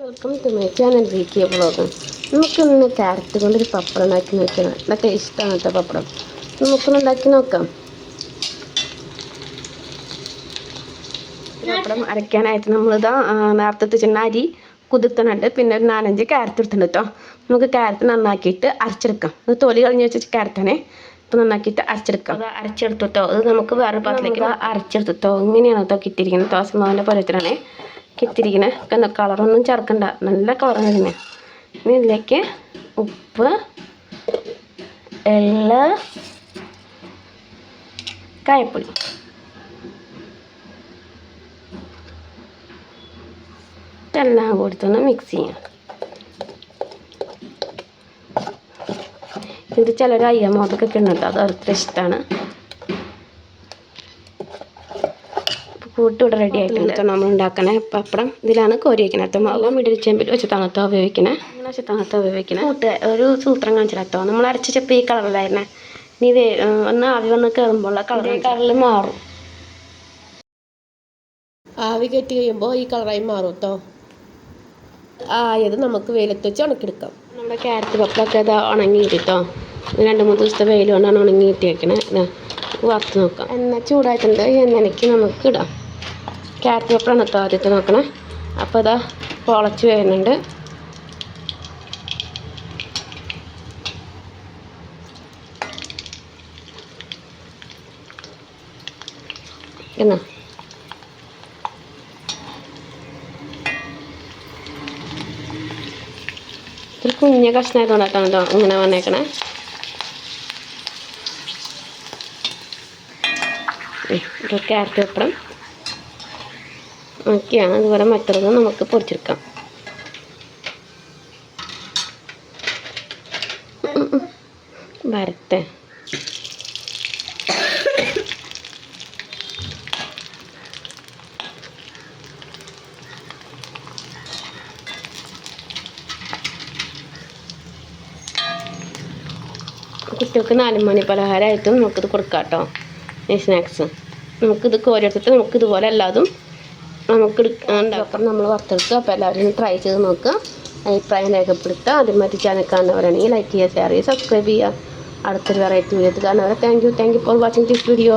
Welcome to my channel V K blog നമുക്കിന്ന് carrot കൊണ്ടൊരു പപ്പടം ഉണ്ടാക്കി നോക്കണം നല്ല ടേസ്റ്റാണ് കേട്ടോ പപ്പടം. നമുക്കൊന്ന് ഉണ്ടാക്കി നോക്കാം. പപ്പടം അരയ്ക്കാനായിട്ട് നമ്മളിതാ നേരത്തെ ചെന്ന അരി കുതിർത്തണുണ്ട് പിന്നെ ഒരു നാലഞ്ച് ക്യാരറ്റ് എടുത്തിട്ടുണ്ട് കേട്ടോ നമുക്ക് ക്യാരറ്റ് നന്നാക്കിയിട്ട് അരച്ചെടുക്കാം. ഇത് തൊലി കളഞ്ഞ് വെച്ച ക്യാരറ്റാണേ ഇപ്പം നന്നാക്കിയിട്ട് അരച്ചെടുക്കാം. അത് അരച്ചെടുത്തിട്ടോ അത് നമുക്ക് വേറെ പാത്രത്തിലേക്ക് അരച്ചെടുത്തിട്ടോ ഇങ്ങനെയാണ് കേട്ടോ കിട്ടിയിരിക്കുന്നത് ദോശമാവിന്റെ പരത്തിലാണേ കിട്ടിയിരിക്കണേ. കണ്ട കളറൊന്നും ചേർക്കണ്ട. നല്ല കളർ ഇതിന് ഇനി ഇതിലേക്ക് ഉപ്പ് എള്ള് കായപ്പൊടി. എല്ലാം കൊടുത്തൊന്ന് മിക്സ് ചെയ്യാം ഇത് ചിലർ അയ്യമ്മോതൊക്കെ ഉണ്ട് അത് അത്ര ഇഷ്ടമാണ്. കൂട്ട് ഇവിടെ റെഡി ആയിട്ടുണ്ട് നമ്മൾ ഉണ്ടാക്കണേ പപ്പടം. ഇതിലാണ് കോരി വയ്ക്കണത് മാവ് ചെമ്പിൽ വെച്ച് തണുത്തോ ഉപയോഗിക്കണേ. അങ്ങനെ വെച്ച് തണുത്തോ ഉപയോഗിക്കണേ. കൂട്ട് ഒരു സൂത്രം കാണിച്ചിട്ടോ നമ്മൾ അരച്ച ചെപ്പ് ഈ കളറിലായിരുന്നേ ഇനി ഇത് ഒന്ന് ആവി വന്ന് കയറുമ്പോൾ കളർ കളറിൽ മാറും. ആവി കയറ്റി കഴിയുമ്പോൾ ഈ കളറായി മാറും കേട്ടോ. ആയത് നമുക്ക് വെയിലത്ത് വെച്ച് ഉണക്കിയെടുക്കാം. നമ്മുടെ ക്യാരറ്റ് പപ്പടമൊക്കെ ഇത് ഉണങ്ങി കിട്ടോ രണ്ട് മൂന്ന് ദിവസത്തെ വെയിൽ കൊണ്ടാണ് ഉണങ്ങി കിട്ടിയേക്കണേ. ഇതാ വറുത്ത് നോക്കാം. എണ്ണ ചൂടായിട്ടുണ്ട്. ഈ എണ്ണയ്ക്ക് നമുക്ക് ഇടാം. ക്യാരറ്റ് പേപ്പറാണ് കേട്ടോ ആദ്യത്തെ നോക്കണേ. അപ്പോൾ ഇതാ പൊളച്ച് വരുന്നുണ്ട്. എന്നാ? ഒരു കുഞ്ഞ കഷ്ണമായതുകൊണ്ടാണ് കേട്ടോ ഇങ്ങനെ വന്നേക്കണേ. ഒരു ക്യാരറ്റ് പപ്പടം ഒക്കെയാണ് അതുപോലെ മറ്റുള്ളത് നമുക്ക് പൊരിച്ചെടുക്കാം. വരട്ടെ. കുട്ടികൾക്ക് നാലുമണി പലഹാരമായിട്ടും നമുക്കിത് കൊടുക്കാം കേട്ടോ ഈ സ്നാക്സ്. നമുക്കിത് കോരിയെടുത്തിട്ട് നമുക്ക് ഇതുപോലെ എല്ലാതും നമുക്ക് ഉണ്ടാക്കാം നമ്മൾ വറുത്തെടുക്കുക അപ്പോൾ എല്ലാവരും ട്രൈ ചെയ്ത് നോക്കുക. അഭിപ്രായം രേഖപ്പെടുത്തുക. ആദ്യമായിട്ട് ചാനൽ കാണുന്നവരാണെങ്കിൽ ലൈക്ക് ചെയ്യുക ഷെയർ ചെയ്യുക സബ്സ്ക്രൈബ് ചെയ്യുക. അടുത്തൊരു വെറൈറ്റി വീഡിയോ കാണുന്നവരെ thank you thank you for watching this video